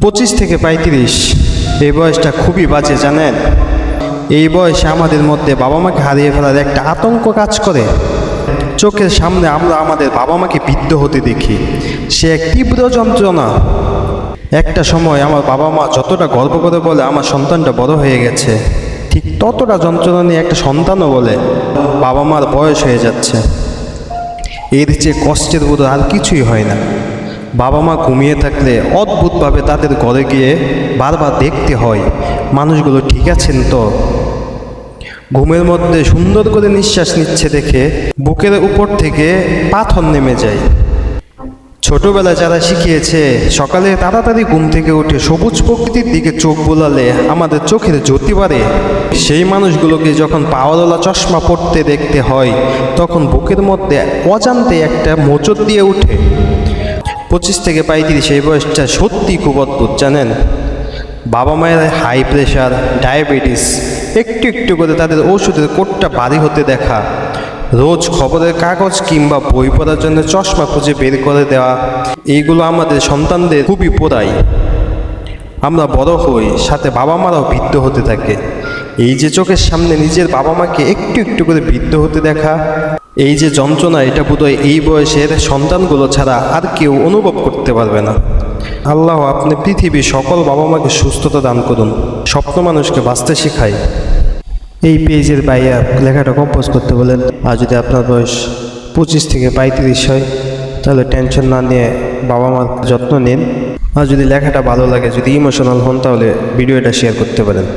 পঁচিশ থেকে পঁয়ত্রিশ। এই বয়সটা খুবই বাজে, জানেন? এই বয়সে আমাদের মধ্যে বাবা মাকে হারিয়ে ফেলার একটা আতঙ্ক কাজ করে। চোখের সামনে আমরা আমাদের বাবা মাকে বৃদ্ধ হতে দেখি। সে এক তীব্র যন্ত্রণা। একটা সময় আমার বাবা মা যতটা গর্ব করে বলে, আমার সন্তানটা বড় হয়ে গেছে। ঠিক ততটা যন্ত্রণা নিয়ে একটা সন্তানও বলে, বাবা মার বয়স হয়ে যাচ্ছে। এর চেয়ে কষ্টের বোধ আর কিছুই হয় না। বাবা মা ঘুমিয়ে থাকলে অদ্ভুতভাবে তাদের ঘরে গিয়ে বারবার দেখতে হয়, মানুষগুলো ঠিক আছেন তো? ঘুমের মধ্যে সুন্দর করে নিঃশ্বাস নিচ্ছে দেখে বুকের উপর থেকে পাথর নেমে যায়। ছোটবেলায় যারা শিখিয়েছে, সকালে তাড়াতাড়ি ঘুম থেকে উঠে সবুজ প্রকৃতির দিকে চোখ বোলালে আমাদের চোখের জ্যোতি বাড়ে। সেই মানুষগুলোকে যখন পাওয়ারওয়ালা চশমা পড়তে দেখতে হয়, তখন বুকের মধ্যে অজান্তে একটা মোচর দিয়ে ওঠে পঁচিশ থেকে পঁয়ত্রিশ, এই বয়সটা সত্যি খুব অদ্ভুত, জানেন? বাবা মায়ের হাই প্রেশার ডায়াবেটিস একটু একটু করে তাদের ওষুধের কোটটা ভারী হতে দেখা। রোজ খবরের কাগজ কিংবা বই পড়ার জন্য চশমা খুঁজে বের করে দেওয়া, এইগুলো আমাদের সন্তানদের খুবই পোড়াই আমরা বড় হই, সাথে বাবা মারাও বৃদ্ধ হতে থাকে। এই যে চোখের সামনে নিজের বাবা মাকে একটু একটু করে বৃদ্ধ হতে দেখা, এই যে যন্ত্রণা, এটা বোধহয় এই বয়সের সন্তানগুলো ছাড়া আর কেউ অনুভব করতে পারবে না। আল্লাহ আপনি পৃথিবীর সকল বাবা মাকে সুস্থতা দান করুন, স্বপ্ন মানুষকে বাঁচতে শেখায়। এই পেজের বাইরে লেখাটা কম্পোজ করতে বলেন। আর যদি আপনার বয়স পঁচিশ থেকে পঁয়ত্রিশ হয়, তাহলে টেনশন না নিয়ে বাবা মার যত্ন নিন। আর যদি লেখাটা ভালো লাগে, যদি ইমোশনাল হন, তাহলে ভিডিওটা শেয়ার করতে পারেন।